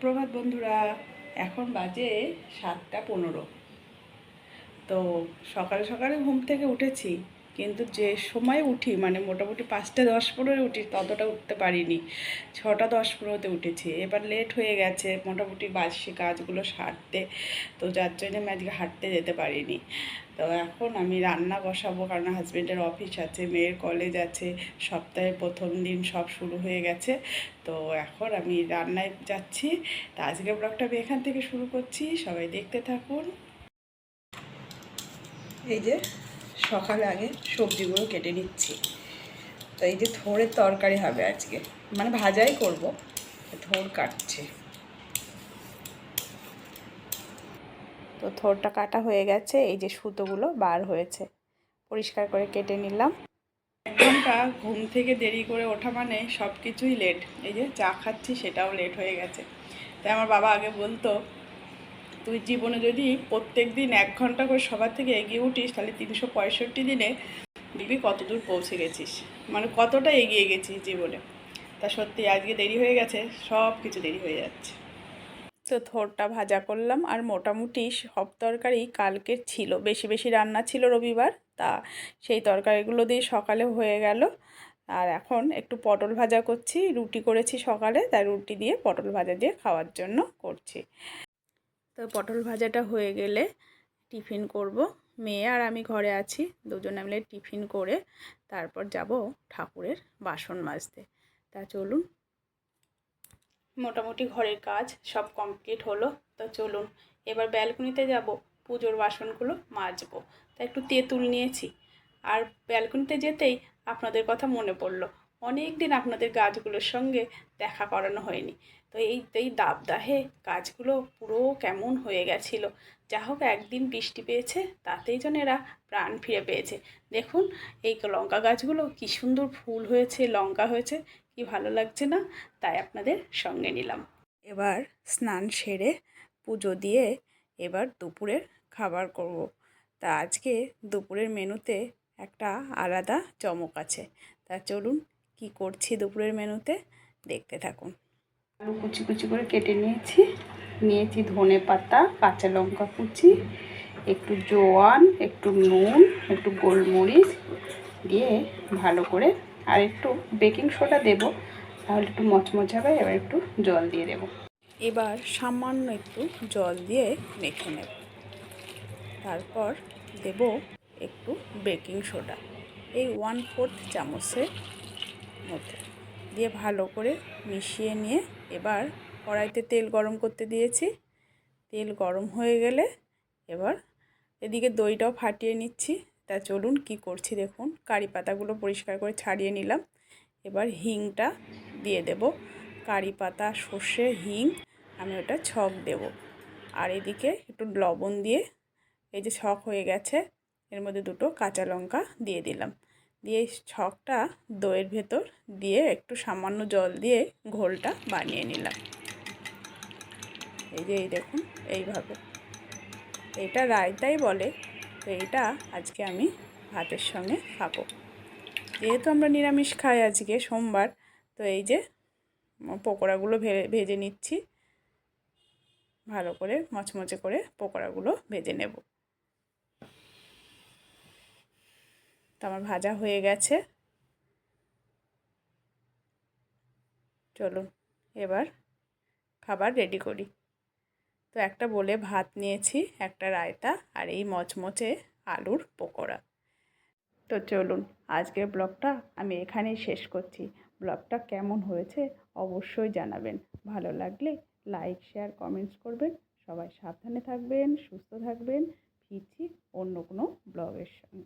প্রভাত বন্ধুরা এখন বাজে সাতটা পনেরো। তো সকালে সকালে ঘুম থেকে উঠেছি। কিন্তু যে সময় উঠি মানে মোটামুটি পাঁচটা দশ পনেরো উঠি, ততটা উঠতে পারিনি। ছটা দশ পনেরোতে উঠেছি। এবার লেট হয়ে গেছে, মোটামুটি বাসি কাজগুলো সারতে, তো যার জন্য আমি আজকে হাঁটতে যেতে পারিনি। তো এখন আমি রান্না বসাবো, কারণ হাজব্যান্ডের অফিস আছে, মেয়ের কলেজ আছে, সপ্তাহের প্রথম দিন সব শুরু হয়ে গেছে। তো এখন আমি রান্নায় যাচ্ছি। তো আজকে ব্লগটা আমি এখান থেকে শুরু করছি। সবাই দেখতে থাকুন। এই যে সকালে আগে সবজিগুলো কেটে নিচ্ছি। তো এই যে থোড়ের তরকারি হবে আজকে মানে ভাজাই করব, থোড় কাটছে। তো থোড়টা কাটা হয়ে গেছে, এই যে সুতোগুলো বার হয়েছে। পরিষ্কার করে কেটে নিলাম। এক ঘণ্টা ঘুম থেকে দেরি করে ওঠা মানে সব কিছুই লেট এই যে চা খাচ্ছি সেটাও লেট হয়ে গেছে। তাই আমার বাবা আগে বলতো তুই জীবনে যদি প্রত্যেক দিন এক ঘণ্টা করে সবার থেকে এগিয়ে উঠিস, তাহলে তিনশো পঁয়ষট্টি দিনে দেখবি কত দূর পৌঁছে গেছিস। মানে কতটা এগিয়ে গেছিস জীবনে। তা সত্যি আজকে দেরি হয়ে গেছে, সব কিছু দেরি হয়ে যাচ্ছে। তো থোরটা ভাজা করলাম আর মোটামুটি সব তরকারি কালকের ছিল। বেশি বেশি রান্না ছিল রবিবার, তা সেই তরকারিগুলো দিয়ে সকালে হয়ে গেল। আর এখন একটু পটল ভাজা করছি, রুটি করেছি সকালে তাই রুটি দিয়ে পটল ভাজা দিয়ে খাওয়ার জন্য করছি। তো পটল ভাজাটা হয়ে গেলে টিফিন করব। মেয়ে আর আমি ঘরে আছি, দুজনে মিলে টিফিন করে তারপর যাব ঠাকুরের বাসন মাজতে। তা চলুন। মোটামুটি ঘরের কাজ সব কমপ্লিট হলো, তো চলুন। এবার ব্যালকনিতে যাব, পুজোর বাসনগুলো মাজবো। তা একটু তেঁতুল নিয়েছি। আর ব্যালকনিতে যেতেই আপনাদের কথা মনে পড়ল অনেক দিন আপনাদের গাছগুলোর সঙ্গে দেখা করানো হয়নি। তো এই এই দাবদাহে গাছগুলো পুরো কেমন হয়ে গেছিল। যা হোক, একদিন বৃষ্টি পেয়েছে, তাতেই যেন এরা প্রাণ ফিরে পেয়েছে। দেখুন, এই লঙ্কা গাছগুলো কি সুন্দর ফুল হয়েছে, লঙ্কা হয়েছে, কি ভালো লাগছে না? তাই আপনাদের সঙ্গে নিলাম। এবার স্নান সেরে পুজো দিয়ে এবার দুপুরের খাবার করব। তা আজকে দুপুরের মেনুতে একটা আলাদা চমক আছে। তা চলুন কি করছি দুপুরের মেনুতে দেখতে থাকুন। আলু কুচি কুচি করে কেটে নিয়েছি। নিয়েছি ধনে পাতা কাঁচা লঙ্কা কুচি একটু জোয়ান একটু নুন একটু গোলমরিচ দিয়ে ভালো করে আর একটু বেকিং সোডা দেব। তাহলে একটু মচমচ হবে এবার একটু জল দিয়ে দেব। এবার সামান্য একটু জল দিয়ে মেখে নেব। তারপর দেব একটু বেকিং সোডা। এই ওয়ান ফোর্থ চামচের মধ্যে দিয়ে ভালো করে মিশিয়ে নিয়ে এবার কড়াইতে তেল গরম করতে দিয়েছি। তেল গরম হয়ে গেলে এবার এদিকে দইটাও ফাটিয়ে নিচ্ছি। তা চলুন কি করছি দেখুন। কারি পাতাগুলো পরিষ্কার করে ছাড়িয়ে নিলাম। এবার হিংটা দিয়ে দেব। কারি পাতা, সর্ষে, হিং, আমি ওটা ছক দেব। আর এদিকে একটু লবণ দিয়ে, এই যে ছক হয়ে গেছে, এর মধ্যে দুটো কাঁচা লঙ্কা দিয়ে দিলাম। দিয়ে ছকটা দইয়ের ভেতর দিয়ে একটু সামান্য জল দিয়ে ঘোলটা বানিয়ে নিলাম। এই যে এই দেখুন, এইভাবে। এটা রায়তাই বলে, তো এইটা আজকে আমি ভাতের সঙ্গে খাব। যেহেতু আমরা নিরামিষ খাই আজকে, সোমবার, তো এই যে পকোড়াগুলো ভেজে নিচ্ছি। ভালো করে মচমচে করে পকোড়াগুলো ভেজে নেব। তো আমার ভাজা হয়ে গেছে। চলুন, এবার খাবার রেডি করি। তো একটা বলে ভাত নিয়েছি, একটা রায়তা আর এই মচমচে আলুর পকোড়া। তো চলুন, আজকের ব্লগটা আমি এখানেই শেষ করছি। ব্লগটা কেমন হয়েছে অবশ্যই জানাবেন। ভালো লাগলে লাইক শেয়ার কমেন্টস করবেন। সবাই সাবধানে থাকবেন, সুস্থ থাকবেন। ফিরছি অন্য কোনো ব্লগের সঙ্গে।